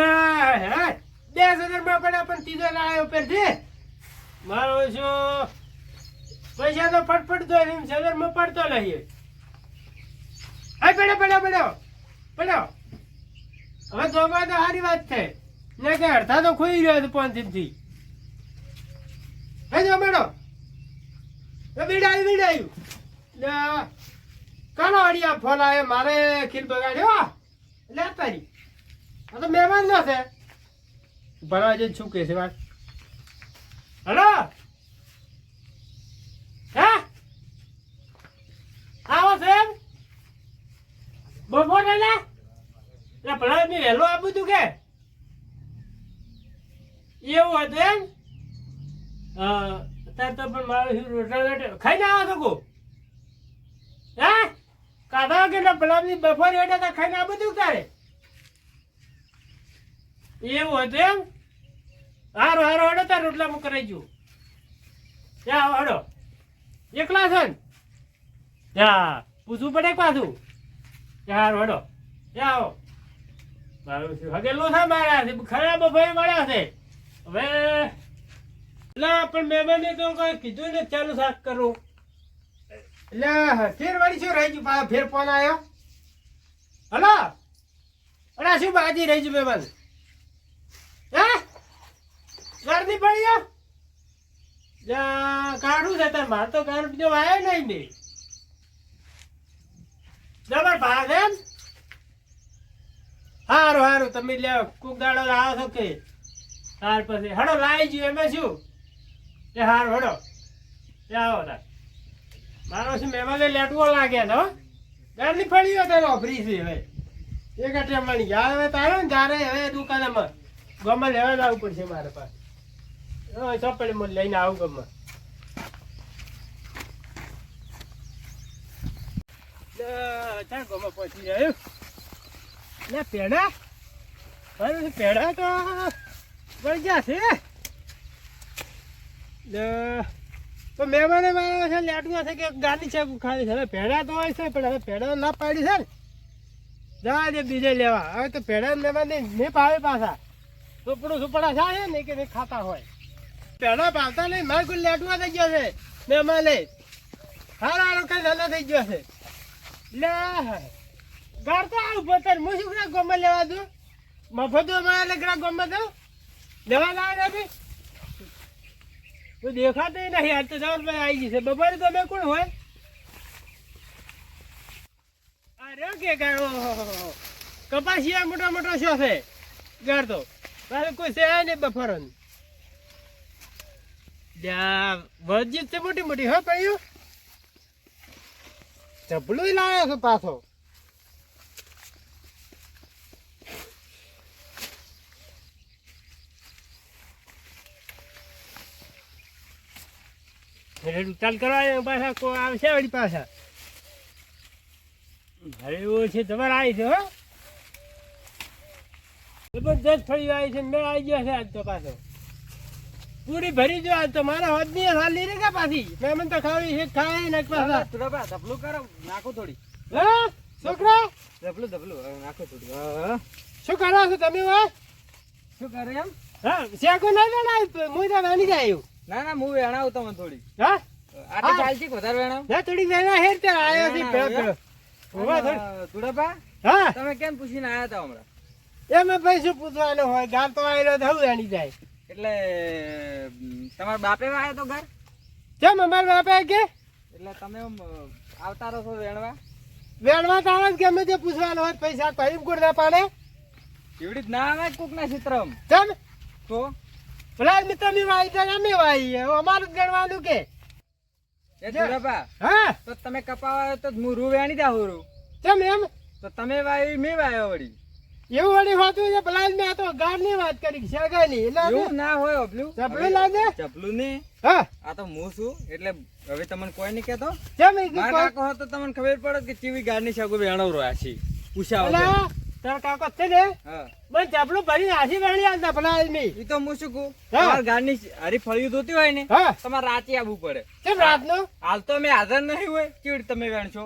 એટલે બે હજારમાં પણ ત્રીજો લાવ્યો પેરથી મારો પૈસા તો ફટફટ એમ હજાર પડતો નહીં. હા પડ્યો પડ્યો પડ્યો પડ્યો હવે જોવા તો સારી વાત છે. ને કે અડધા તો રહ્યો પાંચ દિનથી હે, જો મેડો બીડાયું બીડાયું. લે, કાનો અડિયા ફોન આવ્યો? મારે ખીલ બગાડ્યો લે, તારી. આ તો મહેમાન ના છે. ભરવા જઈને શું કહે છે વાત? હલો? હે? આવો સાહેબ બપોર ને? એટલે ભલા મેં વહેલો આપું તું કે? એવું હતું એમ? અત્યારે તો પણ મારું રોટલા ખાઈ ખાઈને આવો છો હા? કાઢા કે ભલાની બપોરે એટલે ખાઈને આપું તું તારે એવું હતું એમ? હારો હારો હડો તાર રોટલા હું કરાઈ જુ ત્યાં હડો એકલા છે ને? ત્યાં પૂછવું પડે પાછું? ત્યાં હડો ત્યાં આવો. મારું હગેલું છે ખરાબ ભાઈ મળ્યા છે. હવે એટલે પણ મહેમાને તો કઈ કીધું ને ચાલુ શાક કરું. એટલે ફેર વાળી શું રહી ગયું? ફેર ફોન આવ્યો હલો? અડા શું બાજી રહી ગયું મહેમાન હે? ઘરની ગયો જા, કાઢું છે તાર માર તો ઘર બીજો વાયો નહીં ને. જબર ભાગ એમ. હારું હારું તમે લે કુક દાડો આવો છો કે? ત્યાર પછી હડો લાવી જયો એમાં શું? એ હારું હડો. એ આવો તાર. મારો શું મહેમાને લેટવો લાગે ને હો? ફળી ગયો તારો ફ્રી છે હવે. એક અઠવાડિયાની ગયા હવે તારો ને તારે હવે દુકાનમાં. ગમે લેવા આવવું પડશે મારે પાસે. ચોપડી મને લઈને આવું ગમે ચાલ ગમે પહોંચી જાય લે, પેડા. અરે પેડા તો પડી ગયા છે. તો મહેમાને મારા છે કે ગાડી છે, ખાલી છે. પેડા તો હોય છે, પણ હવે ના પાડી છે ને. જા દે બીજે લેવા. હવે તો પેડા મહેમાન નહીં પાડે પાછા. સુપડું સુપડા થાય ને કે ખાતા હોય. પેલા પાવતા નહીં, મારે કોઈ લેટવા થઈ ગયો છે. મહેમાન લે હારા હારો કઈ નાના થઈ ગયો છે. લે ઘર તો આવું પતર હું શું ગ્રાહક ગમે લેવા દઉં? મફત અમારે ગ્રાહક ગમે દઉં? લેવા લાવે ને તો દેખાતો નહીં. આજ તો જવર ભાઈ આવી જશે બપોરે તમે કોણ હોય? અરે કે ઓહો કપાસિયા મોટો મોટો શો છે? તો. તારે કોઈ છે નહીં બફરન. વરજીત છે મોટી મોટી, હો પડ્યું ચપલું લાવ્યો છે પાછો. ચાલ કરવા પાછા, કોઈ આવશે વળી પાછા? અરે એવું છે તમારે આવી છે, હો. જબરદસ્ત ફળી આવી છે મેં આવી ગયો છે આજ તો પાછો. પૂરી ભરી જો આજ તો મારા હોદની હાલ લીધી કે પાછી? મેં મને તો ખાવી છે ખાઈ નાખ પાછા. ધબલું ધબલું કરો નાખો થોડી. હા? છોકરા? ધબલું હવે નાખો થોડી. શું કરો છો તમે હવે? શું કરે એમ? હા શેકો ના વેણાય હું તો વેણી જાય ના ના હું વેણાવું તમને થોડી. હા? આ તો ચાલતી વધારે વેણાવ? ના થોડી વેણા હેર તે આયો છે તુડાપા હા. તમે કેમ પૂછીને આયા હતા હમણાં? એમાં ભાઈ શું પૂછવાનું હોય ઘર તો આવેલો થવું જાણી જાય. એટલે તમારા બાપે આવ્યો તો ઘર? કેમ અમારા બાપે કે? એટલે તમે આવતા રહો છો વેણવા? વેણવા તો આવે કે ગમે તે પૂછવાનું હોય પૈસા કઈ ગુડ ના પાડે? એવડી જ ના આવે કોકના ચિત્રમ? કેમ? તો? પેલા મિત્રની વાઈ તો અમે વાઈ અમારું જ ગણવાનું કે. એ તુડાપા હા? તો તમે કપાવા તો હું રૂ વેણી દા રૂ. કેમ એમ? તો તમે વાઈ મેં વાયો વળી. એવું વળી હોતું છે પેલા મેં તો ગારની વાત કરી શેગા ની એટલે એવું ના હોય અભલું ચપલું લાગે? ચપલું ને હા. આ તો હું છું એટલે હવે તમને કોઈ નહીં કહેતો. કેમ એ કોઈ- કાકો હોત તો તમને ખબર પડે કે ચીવી ગારની શાકો વેણવ રહ્યા છે. પૂછા વગર. તાર કાકો છે ને? હા. બસ ચપલું ભરી આસી વેણી આવતા પેલા આદમી ઈ તો હું શું કહું. તમારે ગારની હરી ફળિયું ધોતી હોય ને તમારે રાતે આવવું પડે. કેમ નો હાલ તો મેં હાજર નહીં હોય ચીડ તમે વેણશો.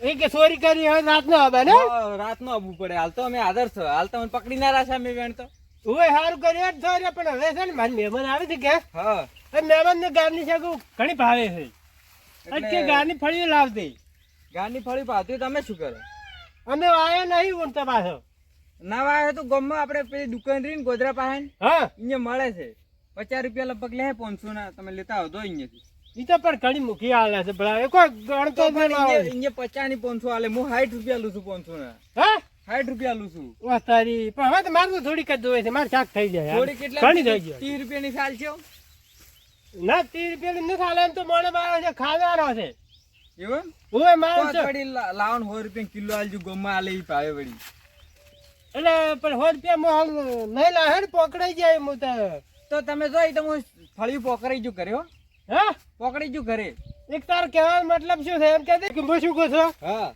એ કે ચોરી કરી હવે રાત નો આવે ને? રાત નો આવવું પડે. હાલ તો અમે આદર છો. હાલ તો પકડી ના રહ્યા છે અમે વેણ તો. ઓય સારું કર્યું જ ચોરી પણ હવે છે ને મારી મહેમાન આવે છે કે? હા. મહેમાન ને ગારની શાકું ઘણી ભાવે છે. અને ગાની ફળી લાવતી ગાની ફળી પાવતી તમે શું કરો? અમે આયા નહીં ઉન પાછો. ના વાય તો ગમમાં આપણે પેલી દુકાન રહી ગોધરા પાસે હા. અહીંયા મળે છે. પચાસ રૂપિયા લગભગ લે પાંચસો ના તમે લેતા આવો તો અહીંયાથી. તો પણ ઘણી મૂકી આલે છે ભલા. એ કોઈ ગણતો જ પણ આવે. અહીંયા પચાસની પાંચસો આલે. હું સાઠ રૂપિયા લઉં છું પાંચસો ના. હા? સાઠ રૂપિયા લઉં છું. વાહ તારી. પણ હવે તો મારે તો થોડીક જ જોવે છે. મારે શાક થઈ જાય. થોડી કેટલા ઘણી થઈ જાય. ત્રીસ રૂપિયાની સાલ છે ના રૂપિયા નથી હાલે. એમ તો મોણે બાર છે ખાવાનો છે. એવું ઓય મારે લાવણ રૂપિયા કિલો આલજો ગમમાં આલે ઈ ભાવે વળી. એટલે પણ સો રૂપિયા માં નહીં ને પકડાઈ જાય હું તો. તમે જો ઈ તો હું ફળી પોકરાઈ જો કર્યો હા? પોકડી જો ઘરે. એક તાર કહેવાનો મતલબ શું છે? એમ દે કે હું શું કહું છું? હા.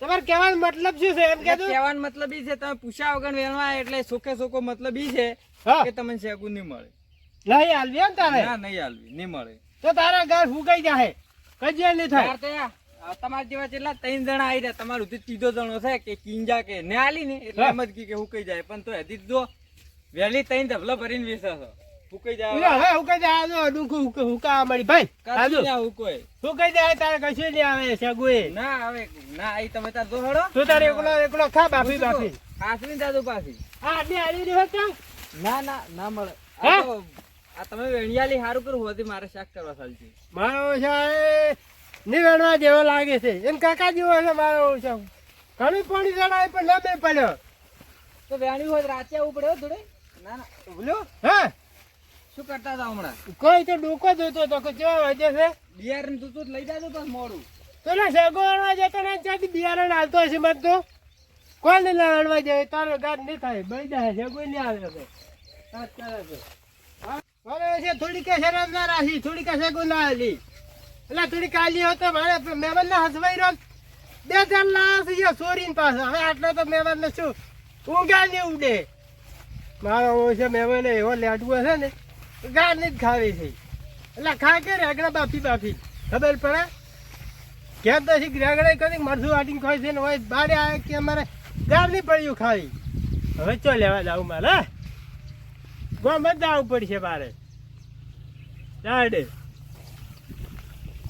તમારે કહેવાનો મતલબ શું છે? એમ કે કહેવાનો મતલબ ઈ છે તમે પૂછ્યા વગર વેણવા એટલે સોખે સોખો મતલબ ઈ છે કે તમને શેકું નહીં મળે. નહીં હાલવી એમ તારે? ના નહીં હાલવી નહીં મળે. તો તારા ઘર ફૂકાઈ જાય કજે નહીં થાય? તમારા જેવા કેટલા ત્રણ જણા આવી રહ્યા તમારું તો ત્રીજો જણો છે કે કિંજા કે ને આલી ને એટલે હા. એમ જ કી કે હુકાઈ જાય પણ તો હજી જો વહેલી ત્રણ ધબલા ભરીને વેચે છે. હુકાઈ જાય. હવે ફૂકાઈ જાય. આ જો ડુંકુ હુકા મળી ભાઈ ના હુકોય. ફૂકાઈ જાય તારે કશું નહીં આવે સગુએ. ના આવે. ના આઈ તમે તાર જો હળો તું તારે એકલો એકલો ખા બાફી બાફી. હાસવીને દાદુ પાછી. હા તો ના ના ના મળે? આ તો આ તમે વેણિયાલી સારું કરવું હોતી મારે શાક કરવા ચાલતી. મારો છે નિવેણવા જેવો લાગે છે. એમ કાકા જેવો છે મારો છે ઘણું પાણી ચડાય પણ ના મેં પડ્યો તો વેણ્યું હોય રાતે આવું પડે થોડે ના ના. બોલ્યો હા? શું કરતા હતા હમણાં? કોઈ તો ડોકો જોતો તો કે કેવા વાજે છે? બિયારણ તું તું લઈ જાજો બસ મોડું. તો ને સગવડવા જતો ને ત્યાંથી બિયારણ હાલતો હશે મત તો કોને લડવા જાય? તારો ગાત નહીં થાય. બળી જાય. સગવડ નહીં આવે સાત કરે છે. હવે છે થોડી કે શરમ ના રાખી. થોડી કે સગવડ ના હાલી. એટલે થોડી કાલી હતો મારે મહેમાન ને હસવાઈ રહ્યો બે ચાર લાખ છે સોરી પાસે હવે આટલો તો મહેમાન ને શું? ઊંઘા નહીં ઉડે. મારો છે મહેમાન એવો લેડવો છે ને. ગાર જ ખાવી છે. એટલે ખા કે રેગડા બાફી બાફી. ખબર પડે? તો શીખ રેગડા કદી મરસું વાટીને ખાય છે ને હોય બારે આવે કે અમારે ગાર નહીં પડ્યું ખાવી. હવે ચો લેવા જાવું મારે ગોમ જ જવું પડશે મારે. ચાડે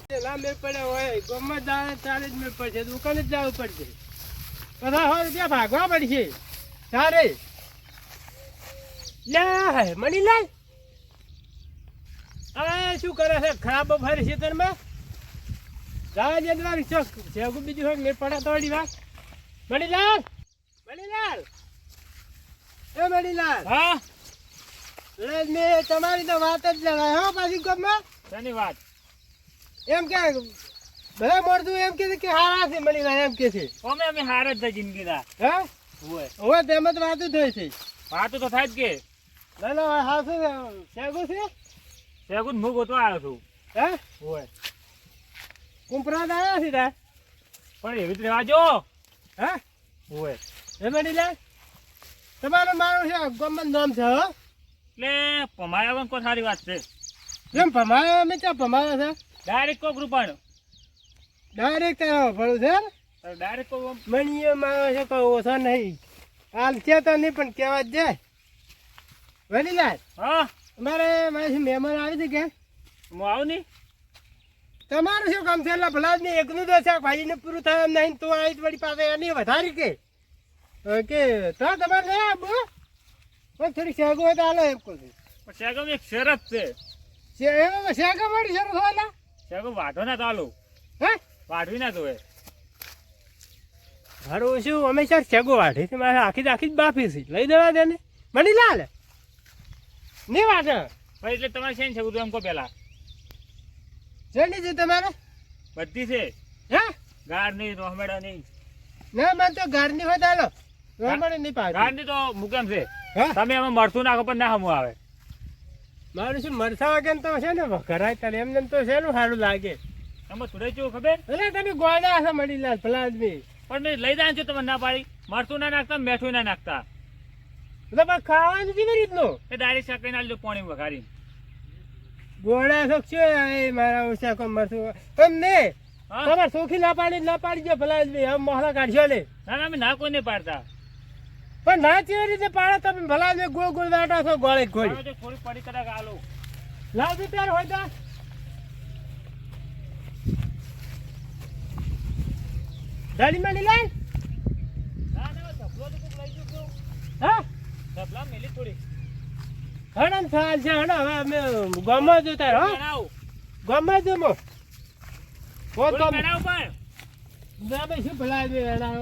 પેલા મેળ પડ્યો હોય ગોમમાં જ આવે, ચાલે જ મેળ પડશે, દુકાને જ જવું પડશે. બધા હોય ત્યાં ભાગવા પડશે. તારે લે, હે મણીલાલ હવે શું કરે છે? ખરાબ ફરી છે તરમાં જવા દે દ્વાર ચોક. શેગુ બીજું હોય મેળ પડે તો વળી વાત. મણીલાલ! મણીલાલ! એ મણીલાલ! હા? મેં તમારી તો વાત જ લેવાય હો પાછી ગમમાં શેની વાત? એમ કે ભલે મળતું એમ કે છે કે હારા છે મણીલાલ એમ કે છે. અમે અમે હાર જ છે જિંદગીના હે? હોય. હવે તેમ જ વાતું થઈ છે. વાત તો થાય જ કે. ના ના હા શું શેગુ છે? શેગુન હું ગોતવા આવ્યો છું. હે? હોય કુંપરા આવ્યા છે તાર? પણ એવી જ રહેવા હે? હોય એ મણીલાલ તમારું મારું છે ગમન નામ છે હો. એટલે પમાયા વગર કોઈ સારી વાત છે. કેમ ભમાયો અમે ક્યાં ભમાયો છે? ડાયરેક્ટ કોક રૂપાણ. ડાયરેક્ટ ભરું છે ડાયરેક્ટ કોક મણીએ મારો છે કોઈ ઓછો નહીં. હાલ છે તો નહીં પણ કહેવા જ જાય વડીલાલ હા? અમારે શું મહેમાન આવી છે કે? હું આવું નહીં. તમારું શું કામ છે? એટલે ભલા નહીં એકનું તો છે ભાઈને પૂરું થાય એમ નહીં તું આવી વળી પાસે એની વધારી કે. કે તો તમારે લઈ આબુ પણ થોડી શેગો હોય તો હાલો એમ કહું છું. પણ શેગમ એક શરત છે. શેગો એમાં શરત હોય શરૂ શેગો વાઢો ના ચાલુ હે? વાઢવી ના જોવે મારું શું હંમેશા શેગો વાઢે છે? મારે આખી આખી જ બાફી છે. લઈ દેવા દે ને. મળી લાલ. નહીં વાટે પણ એટલે તમારે શેન છે બધું એમ કહો પેલા જલ્દી છે તમારે? બધી છે. હે? ગાર નહીં રોહમેડા નહીં ના મેં તો ઘરની હોય તો હાલો. રમણે નહીં ગાર પાડે ની તો મુકેમ છે. તમે એમાં મરસું નાખો પણ ના હમું આવે. મારું શું મરસા વગર તો છે ને ઘરાય તને એમને તો તો ને સારું લાગે? તમે સુરજ જેવું ખબર? એટલે તમે ગોળા હશે મળી લાલ ભલા આદમી. પણ લઈ જાય છો તમે ના પાડી. મરસું ના નાખતા મેઠું ના નાખતા. એટલે પણ ખાવાનું કેવી રીતનું? એ દારી શાક કહીને આલજો પાણી વઘારી ગોળા છે એ મારા ઓછા કોઈ મરસું એમ ને? તમારે સોખી ના પાડી ના પાડી જો ભલા આમ મોહલા કાઢશો ને. ના ના અમે ના કોઈને પાડતા. પણ ના કેવી રીતે પાડો તમે? ભલા આદમી ગોળ ગોળ દાટો છો ગોળે ગોળી. થોડી પડી કદાચ આલો. લાવજો ત્યારે હોય તો. દાડી માં ના ના લઈ ગયું હા? ઢબલા મેલી થોડી હડમ થાલ છે હણ હવે અમે ગામમાં જો તાર હો. ગામમાં જો મો કો તો થોડી પર. ના બે શું ભલા દે એના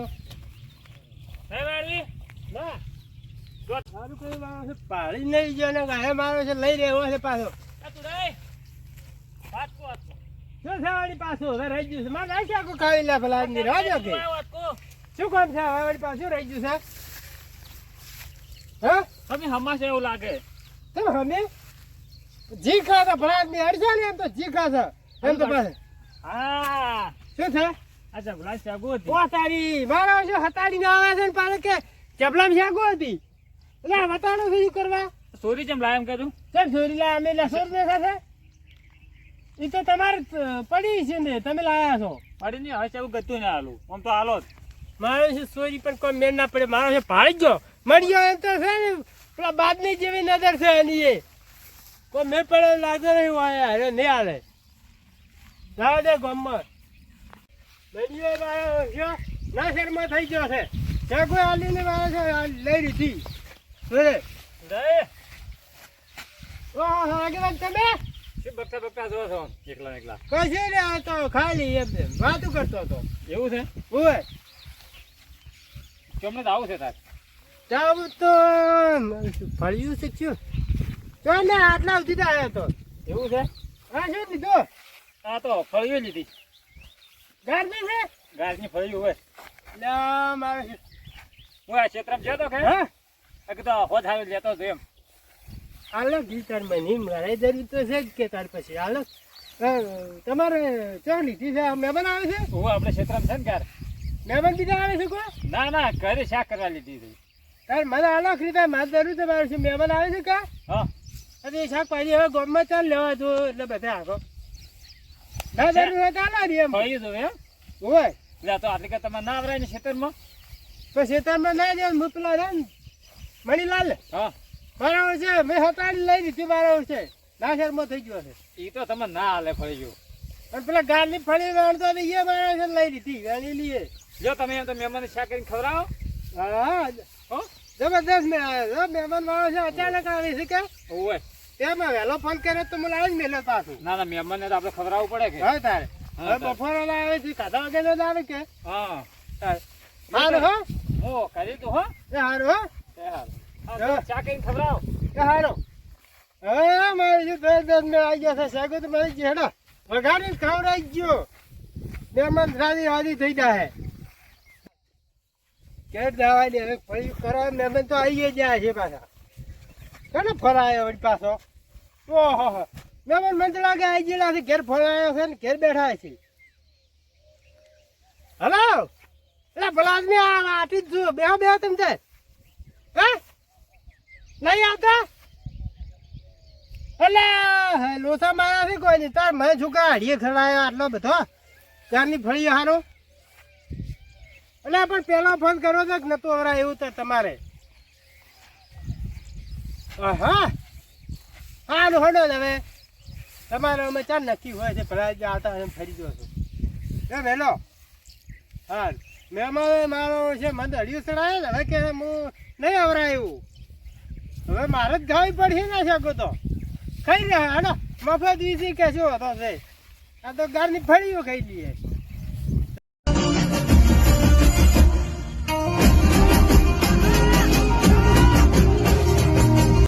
હે. વાળવી? ના. જો. સારું કોઈ વાળો છે, પાળી નહીં જો ને ગાય મારો છે લઈ રહ્યો છે પાછો. આ તું. શું છે વળી પાછું? હવે રહી ગયું છે. મારે નાખી આખું ખાવી લે ભલા રાજો કે. શું કામ છે? વાળી પાછું રહી ગયું છે? હા? તમે હમાસ એવું લાગે. તમે હમે? જી ખાતા ભલા આદમી અડશે ને એમ તો જી ખાતા એમ તો પાસે. હા. શું છે અચ્છા ભલા શાગો હતી. ઓ તારી મારા શું હતાડી ના આવે છે ને પાછળ કે ચપલામ શાગો હતી. એટલે વતાડો શું કરવા? સોરી જેમ લાય એમ કીધું. કેમ છોરી લા અમે લસોર ને સાથે? એ તો તમારે પડી છે ને તમે લાયા છો. પડી નહીં હવે સાહેબ ગતું ને આલું આમ તો હાલો જ. મારો છે સોરી પણ કોઈ મેળ ના પડે. મારો છે પાડી ગયો મળી ગયો એમ તો છે ને પેલા બાદની જેવી નજર છે એની એ. કોઈ મેં પણ લાગે નહીં હોય અરે નહીં હાલે. જાવ દે ગમત મળ્યો છે ના શર્મા થઈ ગયો છે. ત્યાં કોઈ હાલીને વાળો છે લઈ લીધી. બરે રે ઓહો આગળ તમે? બકતા બકતા જો છો? એકલા એકલા. કશે ને આ તો ખાલી એમ વાતું કરતો હતો. એવું છે? ઓય. કેમને આવું છે તાર. જાવ તો ફળ્યું શીખ્યું શું ને આટલા સુધી આવ્યો તો. એવું છે? હા શું લીધો આ તો ફળીઓ લીધી. ગાર્ડન છે? ઘાસની ફળીઓ હોય. લા મારે. હું આ ક્ષેત્રમાં જતો કે? હા. તો હોજ લેતો હતો એમ. હાલો ગીતાર મને મારે જરૂર તો છે જ કે તાર પછી. હાલો. તમારે ચા લીધી છે? મહેમાન આવે છે? હું આપણે ક્ષેત્રમાં છે ને ઘર મહેમાન બીજા આવે છે કોઈ? ના ના ઘરે શાક કરવા લીધી હતી. તાર મને અલગ ખરીદા મારે જરૂર છે મારું છે મહેમાન આવે છે કે? હા. એ શાકભાજી હવે ગોમમાં ચાલ લેવા તો એટલે બધા આખો ના જરૂર હોય તો હાલો રે એમ. તો એમ હોય. એટલે તો આટલી કે તમારે ના આવરાય ને ખેતરમાં તો ખેતરમાં ના જાય હું પેલા રે ને. મણીલાલ હા. બરાબર છે મેં હતાડી લઈ દીધી બરાબર છે. નાશરમાં થઈ ગયો છે. એ તો તમે ના હાલે ફળી ગયો. પણ પેલા ગાળની ફળી વાળતો એ બરાબર છે લઈ દીધી વેણી લઈએ જો તમે એમ તો મહેમાન શાક કરીને ખવડાવો. હો. જબરદસ્ત મહેમાન વાળો છે અચાનક આવી છે કે? ઓવે તેમાં વહેલો ફોન કર્યો તો મને આવી જ મેલ્યો પાછું. ના ના મહેમાનને તો આપણે ખવડાવવું પડે કે? હા તારે. હવે. બપોરે આવે છે ખાધા વગર આવે કે? હા તારે. હારું હો. હો કરી તું હો. એ હારું હો. એ હારું. ચા કઈ ખવડાવો. એ હારું. હવે મારી જે દસ દસ મેં આવી ગયા છે સાગો તો મારી જેડા વઘારી ખવડાવી ગયો. મહેમાન રાજી રાજી થઈ જાય કે દવા દે, હવે ફરી કરવા મહેમાન તો આવી જાય છે પાછા. કોને ફરાયો વળી પાછો? ઓહો. મહેમાન મને તો લાગે આવી ગયેલા છે, ઘેર ફરાયો છે ને ઘેર બેઠા છે. હલો એટલે ભલા આ આટી જ જુઓ બેહો બેહો તમે હે? નહીં આવતા? એટલે લોસા મારા કોઈ નહીં. તાર મને છોકરા હાડીએ ખરાયો આટલો બધો? ત્યારની ફળી હારો? એટલે પણ પેલો ફોન કર્યો છો કે નતો અવરા એવું તો તમારે. હા હા હડો ને હવે. તમારે અમે ચાર નક્કી હોય છે, ભલા જ આવતા એમ ફરી જો છો. એ વહેલો હા મહેમાન મારો છે મને હડિયું ને હવે કે હું નહીં એવું હવે મારે જ ખાવી પડશે ના શકો તો. ખાઈ લે, હાડો. મફત વિશે કે શું હતો છે આ તો ગારની ફળીઓ ખાઈ લઈએ.